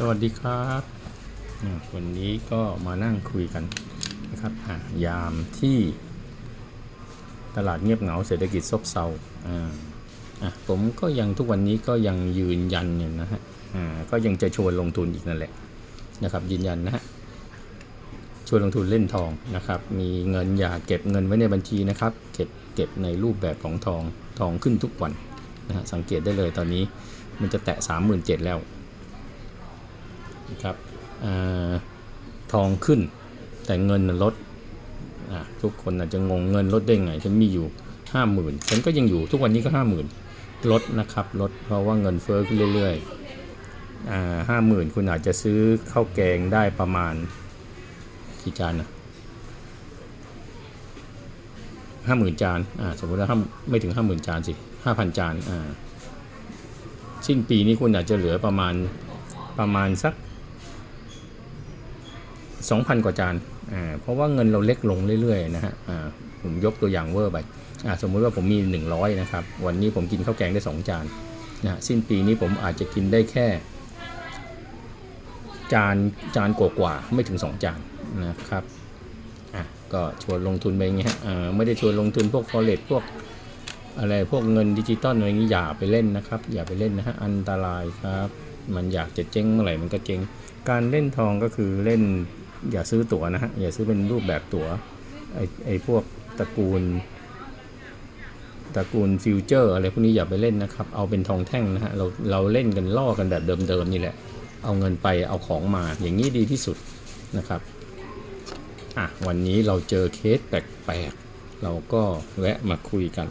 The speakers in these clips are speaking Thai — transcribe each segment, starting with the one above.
สวัสดีครับวันนี้ก็มานั่งคุยกันนะครับอะยามที่ตลาดเงียบเหงาเศรษฐกิจซบเซาอ่าอะผมก็ยังทุกวันนี้ก็ยังยืนยันอยู่นะฮะอ่าก็ยังจะชวนลงทุนอีกนั่นแหละนะครับยืนยันนะฮะชวนลงทุนเล่นทองนะครับ มีเงินอย่าเก็บเงินไว้ในบัญชีนะครับ เก็บเก็บในรูปแบบของทองทองขึ้นทุกวันนะฮะสังเกตได้เลยตอนนี้มันจะแตะ 37,000แล้ว นะครับอทองขึ้นแต่เงินลดทุกคนอาจจะงงเงินลดได้ไงฉันมีอยู่ 5 0,000ฉันก็ยังอยู่ทุกวันนี้ก็ 50,000ลดนะครับลดเพราะว่าเงินเฟ้อขึ้นเรื่อยๆห้าหมื่นคุณอาจจะซื้อข้าวแกงได้ประมาณกี่จานนะห้าหมื่นจานอ่าสมมติว่าห้าไม่ถึงห้าหมื่นจานสิห้าพันจานอ่าสิ้นปีนี้คุณอาจจะเหลือประมาณประมาณสัก 2,000 กว่าจานอ่าเพราะว่าเงินเราเล็กลงเรื่อยๆนะฮะอ่าผมยกตัวอย่างเวอร์ไปอ่าสมมุติว่าผมมี 100 นะครับ วันนี้ผมกินข้าวแกงได้ 2 จานนะฮะสิ้นปีนี้ผมอาจจะกินได้แค่ จานจานกว่าๆไม่ถึง 2 จานนะครับอะก็ชวนลงทุนไปอย่างเงี้ยฮะอ่าไม่ได้ชวนลงทุนพวก forex พวกอะไรพวกเงินดิจิตอลอะไรอย่างงี้อย่าไปเล่นนะครับ อย่าไปเล่นนะฮะอันตรายครับ มันอยากจะเจ๊งเมื่อไหร่มันก็เจ๊งการเล่นทองก็คือเล่น อย่าซื้อตั๋วนะฮะ อย่าซื้อเป็นรูปแบบตั๋วไอไอพวกตระกูลตระกูลฟิวเจอร์อะไรพวกนี้อย่าไปเล่นนะครับ เอาเป็นทองแท่งนะฮะ เราเราเล่นกันล่อกันแบบเดิมๆนี่แหละ เอาเงินไปเอาของมาอย่างนี้ดีที่สุดนะครับ อะ วันนี้เราเจอเคสแปลกๆ เราก็แวะมาคุยกัน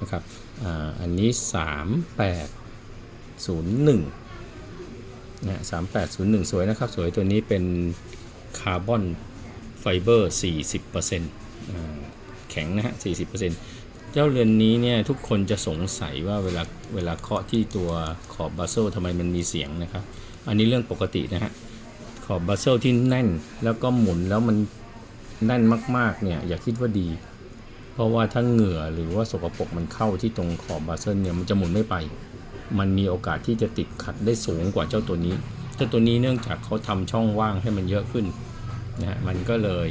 นะครับ อ่า อันนี้ 3801นะสามแปดศูนย์หนึ่งสวยนะครับ สวยตัวนี้เป็น คาร์บอนไฟเบอร์ 40%แข็งนะฮะ 40%เจ้าเรือนนี้เนี่ยทุกคนจะสงสัยว่าเวลาเวลาเคาะที่ตัวขอบบาโซลทำไมมันมีเสียงนะครับ อันนี้เรื่องปกตินะฮะ ขอบบาโซลที่แน่นแล้วก็หมุนแล้วมันแน่นมากๆเนี่ยอย่าคิดว่าดี เพราะว่าถ้าเหงื่อหรือว่าสกปรกมันเข้าที่ตรงขอบบาโซลเนี่ยมันจะหมุนไม่ไป มันมีโอกาสที่จะติดขัดได้สูงกว่าเจ้าตัวนี้ เจ้าตัวนี้เนื่องจากเขาทำช่องว่างให้มันเยอะขึ้นนะฮะมันก็เลย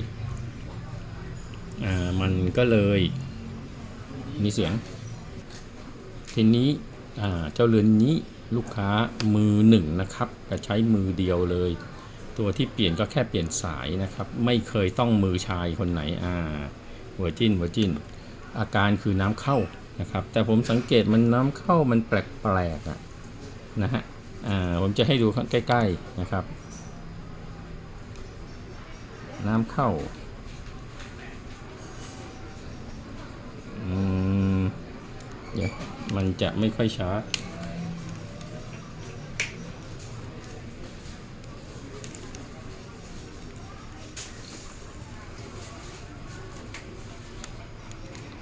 อ่ามันก็เลยมีเสียง ทีนี้อ่าเจ้าเรือนนี้ลูกค้ามือหนึ่งนะครับจะใช้มือเดียวเลย ตัวที่เปลี่ยนก็แค่เปลี่ยนสายนะครับ ไม่เคยต้องมือชายคนไหนอ่าเวอร์จินเวอร์จินอาการคือน้ำเข้านะครับ แต่ผมสังเกตมันน้ำเข้ามันแปลกๆอะนะฮะ ผมจะให้ดูใกล้ๆนะครับ น้ำเข้าอืมเดี๋ยวมันจะไม่ค่อยช้า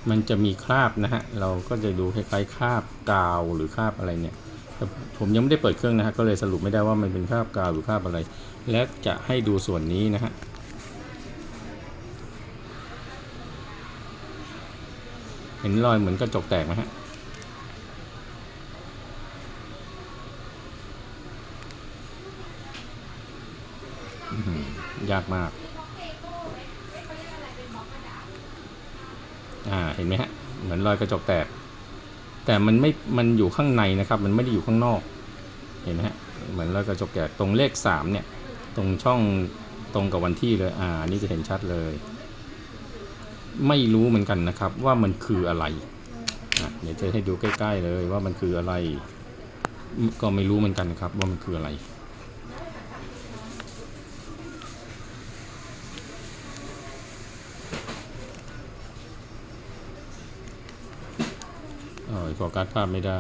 มันจะมีคราบนะฮะ เราก็จะดูคล้ายๆคราบกาวหรือคราบอะไรเนี่ย ผมยังไม่ได้เปิดเครื่องนะฮะก็เลยสรุปไม่ได้ว่ามันเป็นคราบกาวหรือคราบอะไร และจะให้ดูส่วนนี้นะฮะเห็นรอยเหมือนกระจกแตกไหมฮะยากมาก อ่า เห็นไหมฮะ เหมือนรอยกระจกแตก แต่มันไม่มันอยู่ข้างในนะครับ มันไม่ได้อยู่ข้างนอก เห็นไหมฮะเหมือนรากระจกแกะตรงเลขสามเนี่ย ตรงช่องตรงกับวันที่เลยอ่านี่จะเห็นชัดเลย ไม่รู้เหมือนกันนะครับว่ามันคืออะไรเดี๋ยวจะให้ดูใกล้ ๆ เลยว่ามันคืออะไร ก็ไม่รู้เหมือนกันครับว่ามันคืออะไร โฟกัสภาพไม่ได้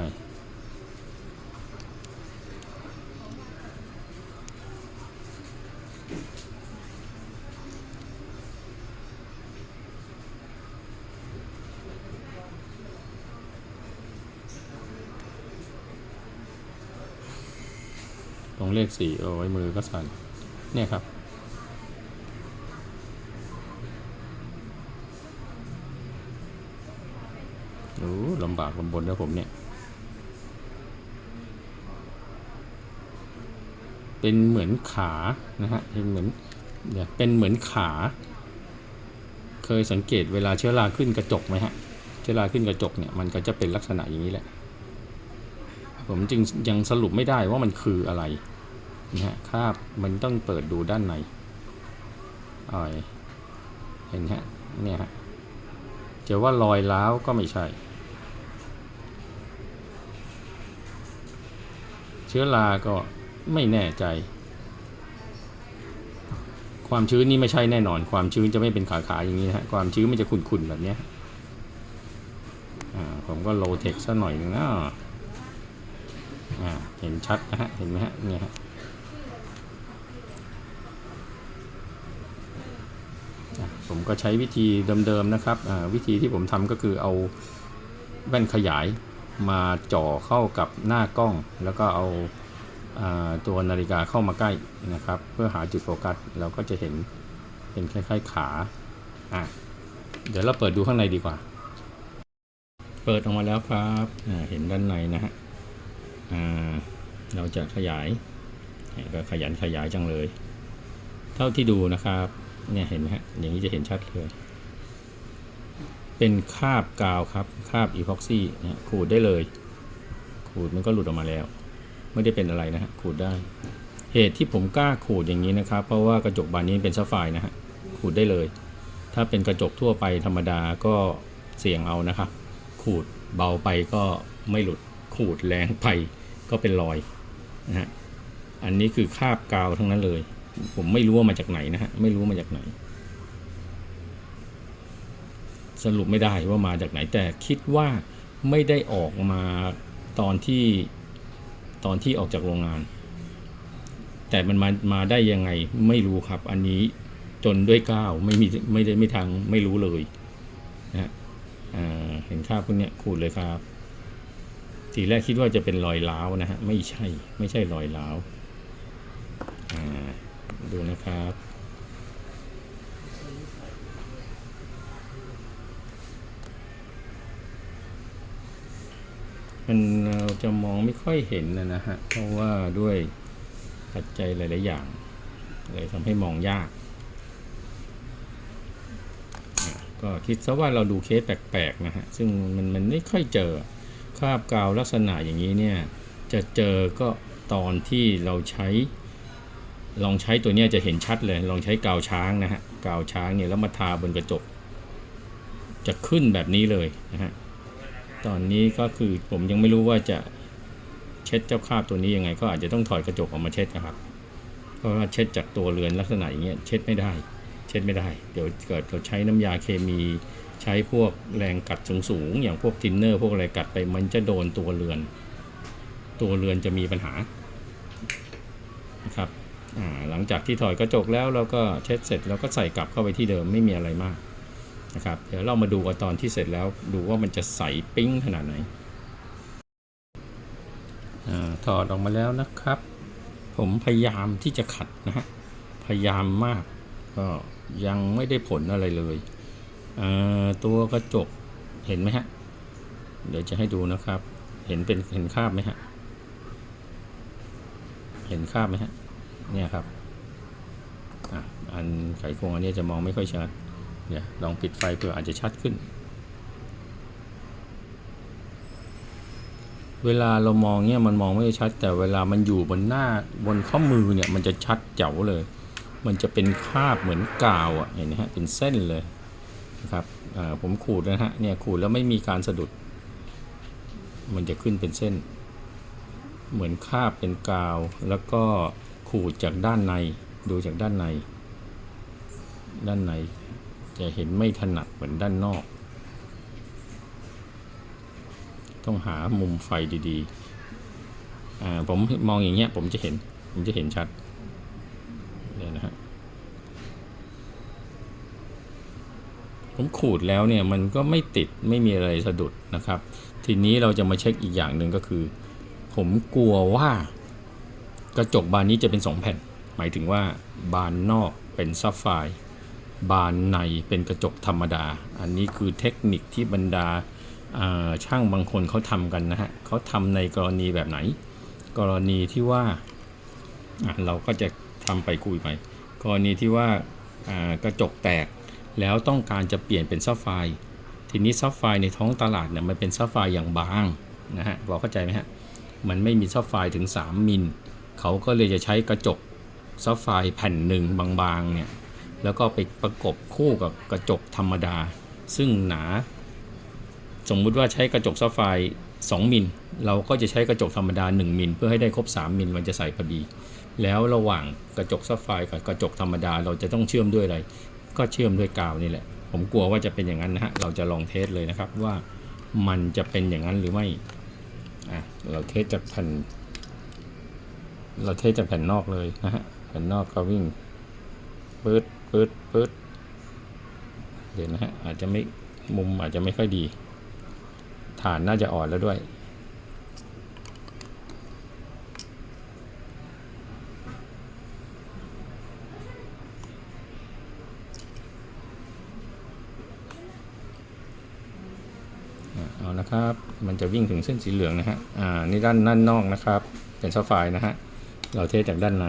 ตรงเลขสี่โอ้ยมือก็สั่นเนี่ยครับ โอ้ลำบากลำบนนะผมเนี่ย เป็นเหมือนขานะฮะ เป็นเหมือนเนี่ยเป็นเหมือนขา เคยสังเกตเวลาเชื้อราขึ้นกระจกไหมฮะ เชื้อราขึ้นกระจกเนี่ยมันก็จะเป็นลักษณะอย่างนี้แหละ ผมจึงยังสรุปไม่ได้ว่ามันคืออะไรนะฮะคาบมันต้องเปิดดูด้านในอ่อยเห็นฮะ เนี่ยฮะจะว่ารอยร้าวก็ไม่ใช่ เชื้อราก็ไม่แน่ใจ ความชื้นนี่ไม่ใช่แน่นอน ความชื้นจะไม่เป็นขาขาๆอย่างนี้นะฮะความชื้นมันจะขุ่นๆแบบนี้ผมก็โลเทคสักหน่อยหนึงนะเห็นชัดนะฮะเห็นไหมฮะเนี่ยฮะผมก็ใช้วิธีเดิมๆนะครับวิธีที่ผมทำก็คือเอาแว่นขยาย มาจ่อเข้ากับหน้ากล้อง แล้วก็เอาตัวนาฬิกาเข้ามาใกล้นะครับ เพื่อหาจุดโฟกัสเราก็จะเห็นเป็นคล้ายๆขาอะเดี๋ยวเราเปิดดูข้างในดีกว่า เปิดออกมาแล้วครับเห็นด้านในนะฮะเราจะขยายเนี่ยก็ขยันขยายจังเลย เท่าที่ดูนะครับเนี่ยเห็นไหมฮะอย่างนี้จะเห็นชัดเลย เป็นคราบกาวครับคราบอีพ็อกซี่นะขูดได้เลย ขูดมันก็หลุดออกมาแล้ว ไม่ได้เป็นอะไรนะฮะขูดได้ เหตุที่ผมกล้าขูดอย่างนี้นะครับ เพราะว่ากระจกบานนี้เป็นซัฟไฟนะฮะขูดได้เลย ถ้าเป็นกระจกทั่วไปธรรมดาก็เสี่ยงเอานะครับขูดเบาไปก็ไม่หลุดขูดแรงไปก็เป็นรอยนะฮะอันนี้คือคราบกาวทั้งนั้นเลย ผมไม่รู้ว่ามาจากไหนนะฮะไม่รู้มาจากไหน สรุปไม่ได้ว่ามาจากไหนแต่คิดว่าไม่ได้ออกมาตอนที่ตอนที่ออกจากโรงงาน แต่มันมามาได้ยังไงไม่รู้ครับ อันนี้จนด้วยก้าวไม่มีไม่ได้ไม่ทางไม่รู้เลยนะฮะเห็นคราพวกเนี้ยขูดเลยครับ ทีแรกคิดว่าจะเป็นรอยร้าวนะฮะไม่ใช่ไม่ใช่รอยร้าวดูนะครับ มันเรา จะมองไม่ค่อยเห็นนะนะฮะ เพราะว่าด้วยปัจจัยหลาย ๆ อย่าง เลยทำให้มองยาก ก็คิดซะว่าเราดูเคสแปลก ๆ นะฮะ ซึ่งมันมันไม่ค่อยเจอคราบกาวลักษณะอย่างนี้เนี่ย จะเจอก็ตอนที่เราใช้ ลองใช้ตัวเนี้ยจะเห็นชัดเลย ลองใช้กาวช้างนะฮะ กาวช้างเนี่ยแล้วมาทาบนกระจก จะขึ้นแบบนี้เลยนะฮะ ตอนนี้ก็คือผมยังไม่รู้ว่าจะเช็ดเจ้าคราบตัวนี้ยังไง ก็อาจจะต้องถอดกระจกออกมาเช็ดนะครับเพราะว่าเช็ดจากตัวเรือนลักษณะอย่างเงี้ยเช็ดไม่ได้ เช็ดไม่ได้ เดี๋ยวเกิดเราใช้น้ำยาเคมีใช้พวกแรงกัดสูงๆอย่างพวกทินเนอร์พวกอะไรกัดไปมันจะโดนตัวเรือน ตัวเรือนจะมีปัญหานะครับหลังจากที่ถอดกระจกแล้วเราก็เช็ดเสร็จเราก็ใส่กลับเข้าไปที่เดิมไม่มีอะไรมาก นะครับเดี๋ยวเรามาดูกันตอนที่เสร็จแล้วดูว่ามันจะใสปิ้งขนาดไหนอถอดออกมาแล้วนะครับ ผมพยายามที่จะขัดนะฮะพยายามมากก็ยังไม่ได้ผลอะไรเลยตัวกระจกเห็นไหมฮะเดี๋ยวจะให้ดูนะครับ เห็นเป็นเห็นคราบไหมฮะเห็นคราบไหมฮะเนี่ยครับออันไขควงอันนี้จะมองไม่ค่อยชัด เนี่ยลองปิดไฟเพื่ออาจจะชัดขึ้น เวลาเรามองเนี่ยมันมองไม่ชัด แต่เวลามันอยู่บนหน้าบนข้อมือเนี่ยมันจะชัดเจ๋วเลย มันจะเป็นคาบเหมือนกาวอะเห็นไหมฮะเป็นเส้นเลยนะครับผมขูดนะฮะเนี่ยขูดแล้วไม่มีการสะดุด มันจะขึ้นเป็นเส้น เหมือนคาบเป็นกาว แล้วก็ขูดจากด้านในดูจากด้านใน ด้านใน จะเห็นไม่ถนัดเหมือนด้านนอก ต้องหามุมไฟดีๆ อ่า ผมมองอย่างเงี้ย ผมจะเห็น ผมจะเห็นชัด เนี่ยนะฮะ ผมขูดแล้วเนี่ยมันก็ไม่ติดไม่มีอะไรสะดุดนะครับ ทีนี้เราจะมาเช็คอีกอย่างหนึ่งก็คือ ผมกลัวว่ากระจกบานนี้จะเป็นสองแผ่น หมายถึงว่าบานนอกเป็นซับไฟร์ บานในเป็นกระจกธรรมดา อันนี้คือเทคนิคที่บรรดาาช่างบางคนเขาทำกันนะฮะเขาทำในกรณีแบบไหน กรณีที่ว่าเราก็จะทำไปคุยไปกรณีที่ว่าากระจกแตกแล้วต้องการจะเปลี่ยนเป็นซับไฟทีนี้ซับไฟในท้องตลาดเนี่ยมันเป็นซับไฟอย่างบางนะฮะบอกเข้าใจไหมฮะมันไม่มีซับไฟถึง 3 มิลเขาก็เลยจะใช้กระจกซับไฟแผ่นหนึ่งบางๆเนี่ย แล้วก็ไปประกบคู่กับกระจกธรรมดา ซึ่งหนา สมมุติว่าใช้กระจกซับไฟร์2มิลเราก็จะใช้กระจกธรรมดา 1มิลเพื่อให้ได้ครบ 3มิลมันจะใส่พอดี แล้วระหว่างกระจกซับไฟร์กับกระจกธรรมดาเราจะต้องเชื่อมด้วยอะไร ก็เชื่อมด้วยกาวนี่แหละ ผมกลัวว่าจะเป็นอย่างนั้นนะฮะเราจะลองเทสเลยนะครับว่ามันจะเป็นอย่างนั้นหรือไม่อะเราเทสจากแผ่นเราเทสจากแผ่นนอกเลยนะฮะแผ่นนอกก็วิ่งปื๊ด ปื๊ดปื๊ดเดี๋ยวนะฮะอาจจะไม่มุมอาจจะไม่ค่อยดี ฐานน่าจะอ่อนแล้วด้วย เอานะครับ มันจะวิ่งถึงเส้นสีเหลืองนะฮะ อ่า นี่ด้านด้านนอกนะครับ เป็นซัฟไฟร์นะฮะ เราเทสจากด้านใน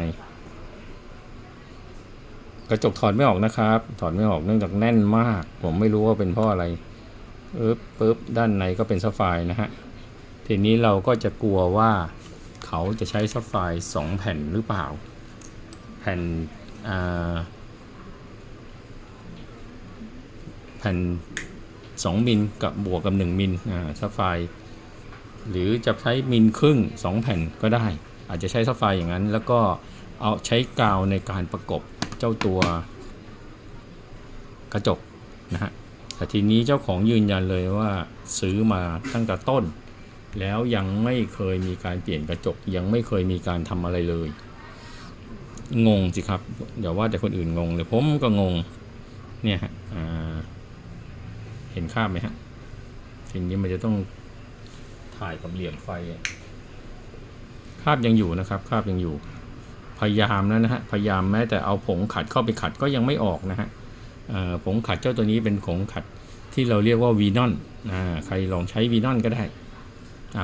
กระจกถอดไม่ออกนะครับ ถอดไม่ออกเนื่องจากแน่นมาก ผมไม่รู้ว่าเป็นเพราะอะไรปึ๊บปึ๊บด้านในก็เป็นซัฟไฟนะฮะทีนี้เราก็จะกลัวว่าเขาจะใช้ซัฟไฟสองแผ่นหรือเปล่า แผ่นอ่าแผ่น2มิลกับบวกกับ 1มิลอ่าซัฟไฟหรือจะใช้มิลครึ่ง 2 แผ่นก็ได้ อาจจะใช้ซัฟไฟอย่างนั้น แล้วก็เอาใช้กาวในการประกบ เจ้าตัวกระจกนะฮะแต่ทีนี้เจ้าของยืนยันเลยว่าซื้อมาตั้งแต่ต้น แล้วยังไม่เคยมีการเปลี่ยนกระจก ยังไม่เคยมีการทำอะไรเลย งงสิครับอย่าว่าแต่คนอื่นงงเลยผมก็งงเนี่ยฮะเห็นภาพไหมฮะทีนี้มันจะต้องถ่ายกับเหลี่ยมไฟภาพยังอยู่นะครับภาพยังอยู่ พยายามนะนะฮะพยายามแม้แต่เอาผงขัดเข้าไปขัดก็ยังไม่ออกนะฮะผงขัดเจ้าตัวนี้เป็นผงขัดที่เราเรียกว่าวีนอนใครลองใช้วีนอนก็ได้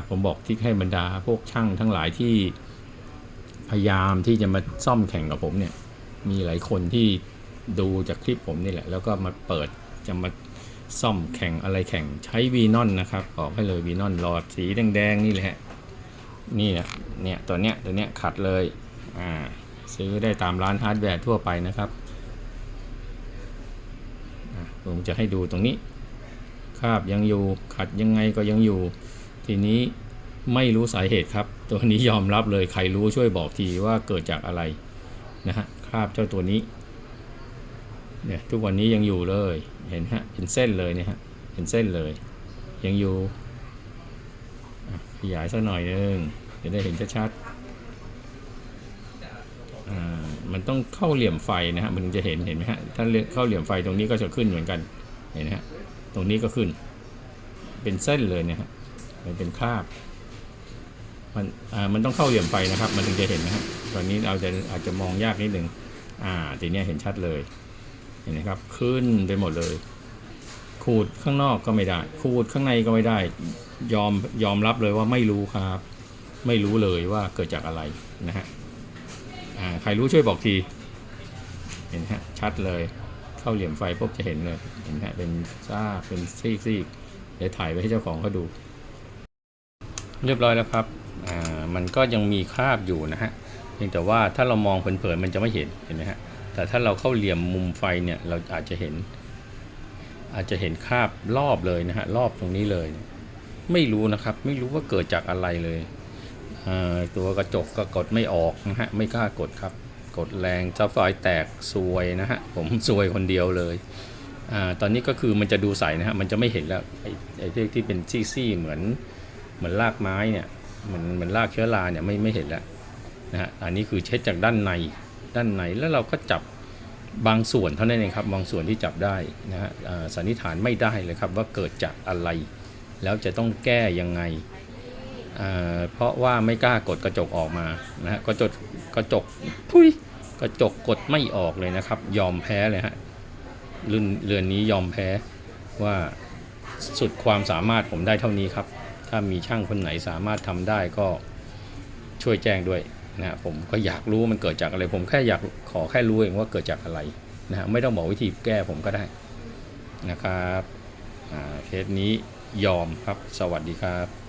ผมบอกที่ให้บรรดาพวกช่างทั้งหลายที่พยายามที่จะมาซ่อมแข่งกับผมเนี่ย มีหลายคนที่ดูจากคลิปผมนี่แหละ แล้วก็มาเปิดจะมาซ่อมแข่งอะไรแข่งใช้วีนอนนะครับบอกให้เลยวีนอนหลอดสีแดงๆนี่แหละ นี่เนี่ยตัวเนี้ยตัวเนี้ยขัดเลย ซื้อได้ตามร้านฮาร์ดแวร์ทั่วไปนะครับผมจะให้ดูตรงนี้ คาบยังอยู่ ขัดยังไงก็ยังอยู่ ทีนี้ไม่รู้สาเหตุครับ ตัวนี้ยอมรับเลยใครรู้ช่วยบอกทีว่าเกิดจากอะไรนะฮะคราบเจ้าตัวนี้เนี่ยทุกวันนี้ยังอยู่เลยเห็นฮะเป็นเส้นเลยเนี่ยฮะเป็นเส้นเลย ยังอยู่ขยายสักหน่อยนึงจะได้เห็นชัดๆอ่า มันต้องเข้าเหลี่ยมไฟนะฮะมันถึงจะเห็นเห็นไหมฮะถ้าเข้าเหลี่ยมไฟตรงนี้ก็จะขึ้นเหมือนกันเห็นไหมฮะตรงนี้ก็ขึ้น เป็นเส้นเลยเนี่ยฮะมันเป็นคราบมันอ่ามันต้องเข้าเหลี่ยมไฟนะครับ มันถึงจะเห็นนะฮะตอนนี้เราจะอาจจะมองยากนิดหนึ่งอ่าทีเนี้ยเห็นชัดเลย เห็นไหมครับ ขึ้นไปหมดเลย ขูดข้างนอกก็ไม่ได้ ขูดข้างในก็ไม่ได้ ยอมยอมรับเลยว่าไม่รู้ครับ ไม่รู้เลยว่าเกิดจากอะไรนะฮะ ใครรู้ช่วยบอกที เห็นฮะชัดเลย เข้าเหลี่ยมไฟปุ๊บจะเห็นเลยเห็นฮะเป็นซ่าเป็นซีกซีกเดี๋ยวถ่ายไปให้เจ้าของเขาดู เรียบร้อยแล้วครับอ่ามันก็ยังมีคราบอยู่นะฮะเพียงแต่ว่าถ้าเรามองเผินๆมันจะไม่เห็นเห็นไหมฮะแต่ถ้าเราเข้าเหลี่ยมมุมไฟเนี่ยเราอาจจะเห็น อาจจะเห็นคราบรอบเลยนะฮะรอบตรงนี้เลย ไม่รู้นะครับ ไม่รู้ว่าเกิดจากอะไรเลย ตัวกระจกก็กดไม่ออกนะฮะ ไม่กล้ากดครับ กดแรงเจ้าไฟแตกซวยนะฮะ ผมซวยคนเดียวเลยอาตอนนี้ก็คือมันจะดูใสนะฮะ มันจะไม่เห็นแล้วไอ้ไอ้ที่ที่เป็นซี่ๆเหมือนเหมือนรากไม้เนี่ยเหมือนเหมือนรากเชื้อราเนี่ยไม่ไม่เห็นแล้วนะฮะ อันนี้คือเช็ดจากด้านในด้านในแล้วเราก็จับบางส่วนเท่านั้นเองครับบางส่วนที่จับได้นะฮะสันนิษฐานไม่ได้เลยครับว่าเกิดจากอะไร แล้วจะต้องแก้ยังไง เพราะว่าไม่กล้ากดกระจกออกมานะฮะกระจกกระจกทุยกระจกกดไม่ออกเลยนะครับ ยอมแพ้เลยฮะรุ่นเรือนนี้ยอมแพ้ว่าสุดความสามารถผมได้เท่านี้ครับ ถ้ามีช่างคนไหนสามารถทำได้ก็ช่วยแจ้งด้วยนะผมก็อยากรู้ว่ามันเกิดจากอะไร ผมแค่อยากขอแค่รู้เองว่าเกิดจากอะไรนะฮะไม่ต้องบอกวิธีแก้ผมก็ได้นะครับเคสนี้ยอมครับ สวัสดีครับ